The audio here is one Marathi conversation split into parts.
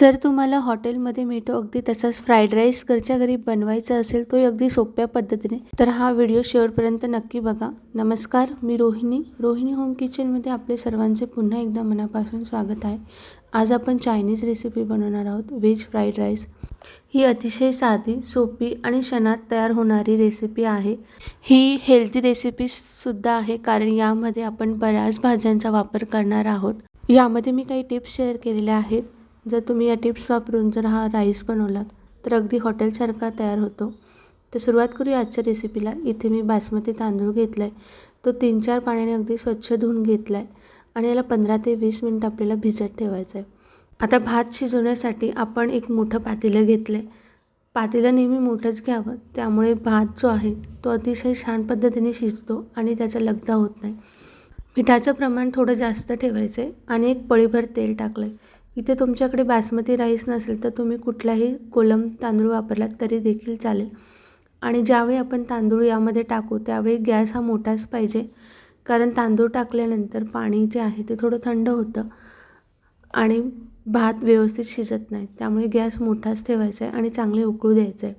जर तुम्हाला हॉटेलमध्ये मिळतो अगदी तसाच फ्राईड राईस घरच्या घरी बनवायचा असेल तो अगदी सोप्या पद्धतीने. तर हा व्हिडिओ शेवटपर्यंत नक्की बघा. नमस्कार मी रोहिणी. रोहिणी होम किचनमध्ये आपले सर्वांचे पुन्हा एकदा मनापासून स्वागत आहे. आज आपण चायनीज रेसिपी बनवणार आहोत व्हेज फ्राईड राईस ही अतिशय साधी सोपी आणि क्षणात तयार होणारी रेसिपी आहे. ही हेल्दी रेसिपीसुद्धा आहे कारण यामध्ये आपण बऱ्याच भाज्यांचा वापर करणार आहोत. यामध्ये मी काही टिप्स शेअर केलेल्या आहेत. जर तुम्ही या टिप्स वापरून जर हा राईस बनवलात तर अगदी हॉटेलसारखा तयार होतो. तर सुरुवात करूया आजच्या रेसिपीला इथे मी बासमती तांदूळ घेतला आहे तो तीन चार पाण्याने अगदी स्वच्छ धुवून घेतला आहे आणि याला पंधरा ते वीस मिनटं आपल्याला भिजत ठेवायचं आहे आता भात शिजवण्यासाठी आपण एक मोठं पातेलं घेतलं आहे पातेलं नेहमी मोठंच घ्यावं त्यामुळे भात जो आहे तो अतिशय छान पद्धतीने शिजतो आणि त्याचा लगदा होत नाही. मिठाचं प्रमाण थोडं जास्त ठेवायचं आहे आणि एक पळीभर तेल टाकलं आहे इथे तुमच्याकडे बासमती राईस नसेल तर तुम्ही कुठलाही कोलम तांदूळ वापरलात तरी देखील चालेल. आणि ज्यावेळी आपण तांदूळ यामध्ये टाकू त्यावेळी गॅस हा मोठाच पाहिजे. कारण तांदूळ टाकल्यानंतर पाणी जे आहे ते थोडं थंड होतं आणि भात व्यवस्थित शिजत नाही. त्यामुळे गॅस मोठाच ठेवायचा आहे आणि चांगले उकळू द्यायचं आहे.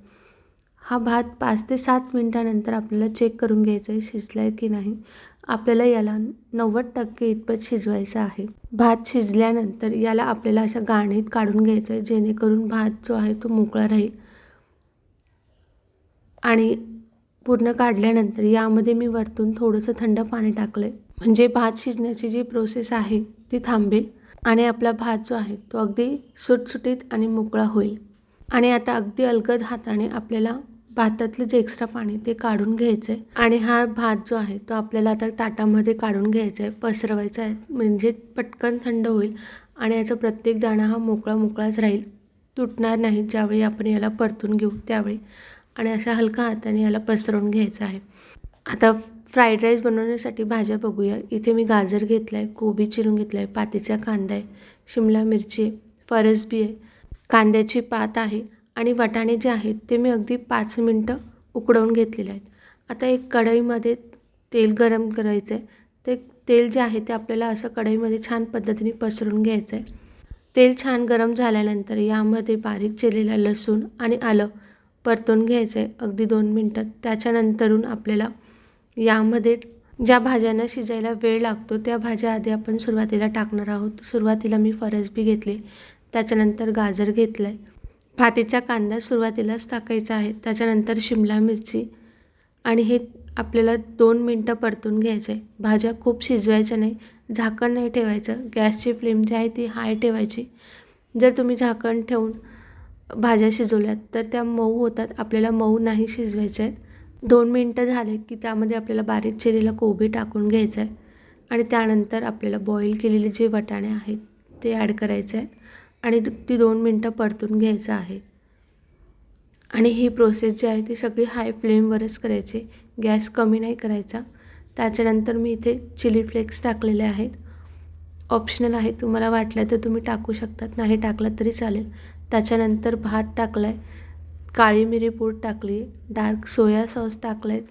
हा भात पाच ते सात मिनटानंतर आपल्याला चेक करून घ्यायचा आहे शिजला आहे की नाही. आपल्याला याला नव्वद टक्के इतपत शिजवायचं आहे. भात शिजल्यानंतर याला आपल्याला अशा गाणीत काढून घ्यायचं आहे जेणेकरून भात जो आहे तो मोकळा राहील. आणि पूर्ण काढल्यानंतर यामध्ये मी वरतून थोडंसं थंड पाणी टाकलं आहे म्हणजे भात शिजण्याची जी प्रोसेस आहे ती थांबेल आणि आपला भात जो आहे तो अगदी सुटसुटीत आणि मोकळा होईल. आणि आता अगदी अलगद हाताने आपल्याला भातातलं जे एक्स्ट्रा पाणी ते काढून घ्यायचं आहे आणि हा भात जो आहे तो आपल्याला आता ताटामध्ये काढून घ्यायचा आहे पसरवायचा आहे. म्हणजे पटकन थंड होईल आणि याचा प्रत्येक दाणा हा मोकळा मोकळाच राहील. तुटणार नाही ज्यावेळी आपण याला परतून घेऊ त्यावेळी. आणि अशा हलका हाताने याला पसरवून घ्यायचं आहे. आता फ्राईड राईस बनवण्यासाठी भाज्या बघूया. इथे मी गाजर घेतला आहे कोबी चिरून घेतला आहे पातीचा कांदा आहे शिमला मिरची आहे फरसबी आहे. कांद्याची पात आहे. आणि वाटाणे जे आहेत ते मी अगदी पाच मिनटं उकडवून घेतलेले आहेत. आता एक कढईमध्ये तेल गरम करायचं आहे. ते तेल जे आहे ते आपल्याला असं कढईमध्ये छान पद्धतीने पसरून घ्यायचं आहे. तेल छान गरम झाल्यानंतर यामध्ये बारीक चिरलेला लसूण आणि आलं परतून घ्यायचं आहे अगदी दोन मिनटात त्याच्यानंतरून आपल्याला यामध्ये ज्या भाज्यांना शिजायला वेळ लागतो त्या भाज्या आधी आपण सुरुवातीला टाकणार आहोत. सुरुवातीला मी फरसबी घेतली. त्याच्यानंतर गाजर घेतलं आहे भातीचा कांदा सुरुवातीलाच टाकायचा आहे. त्याच्यानंतर शिमला मिरची आणि हे आपल्याला दोन मिनटं परतून घ्यायचं आहे भाज्या खूप शिजवायच्या नाही. झाकण नाही ठेवायचं. गॅसची फ्लेम जी आहे ती हाय ठेवायची. जर तुम्ही झाकण ठेवून भाज्या शिजवल्यात तर त्या मऊ होतात. आपल्याला मऊ नाही शिजवायच्या आहेत. दोन मिनटं झाले की त्यामध्ये आपल्याला बारीक चिरेला कोबी टाकून घ्यायचं आहे आणि त्यानंतर आपल्याला बॉईल केलेले जे वाटाणे आहेत ते ॲड करायचे आहेत आणि ती दोन मिनटं परतून घ्यायचं आहे. आणि ही प्रोसेस जी आहे ती सगळी हाय फ्लेमवरच करायची. गॅस कमी नाही करायचा. त्याच्यानंतर मी इथे चिली फ्लेक्स टाकलेले आहेत. ऑप्शनल आहे तुम्हाला वाटलं तर तुम्ही टाकू शकतात. नाही टाकलं तरी चालेल. त्याच्यानंतर भात टाकला आहे काळी मिरी पूड टाकली. डार्क सोया सॉस टाकला आहे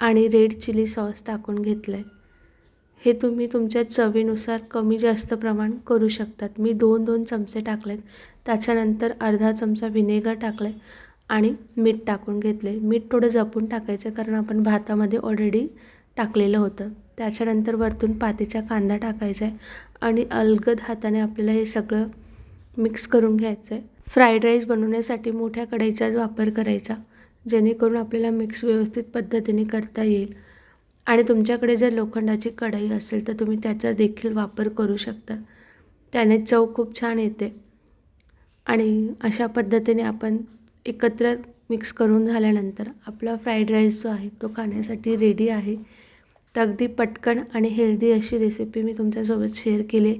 आणि रेड चिली सॉस टाकून घेतलं आहे हे तुम्ही तुमच्या चवीनुसार कमी जास्त प्रमाण करू शकतात. मी दोन दोन चमचे टाकलेत. त्याच्यानंतर अर्धा चमचा व्हिनेगर टाकले आणि मीठ टाकून घेतले. मीठ थोडं जपून टाकायचं कारण आपण भातामध्ये ऑलरेडी टाकलेलं होतं. त्याच्यानंतर वरतून पातीचा कांदा टाकायचा आहे आणि अलगद हाताने आपल्याला हे सगळं मिक्स करून घ्यायचं आहे फ्राईड राईस बनवण्यासाठी मोठ्या कढईचाच वापर करायचा जेणेकरून आपल्याला मिक्स व्यवस्थित पद्धतीने करता येईल. आणि तुमच्याकडे जर लोखंडाची कढई असेल तर तुम्ही त्याचा देखील वापर करू शकता. त्याने चव खूप छान येते. आणि अशा पद्धतीने आपण एकत्र मिक्स करून झाल्यानंतर आपला फ्राईड राईस जो आहे तो खाण्यासाठी रेडी आहे. तर अगदी पटकन आणि हेल्दी अशी रेसिपी मी तुमच्यासोबत शेअर केली.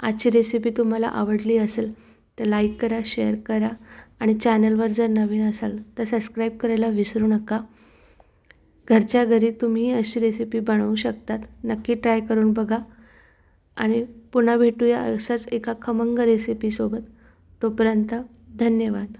आजची रेसिपी तुम्हाला आवडली असेल तर लाईक करा शेअर करा. आणि चॅनलवर जर नवीन असाल तर सबस्क्राईब करायला विसरू नका. घरच्या घरी तुम्ही अशी रेसिपी बनवू शकतात. नक्की ट्राय करून बघा. आणि पुन्हा भेटूया असाच एका खमंग रेसिपीसोबत तोपर्यंत धन्यवाद.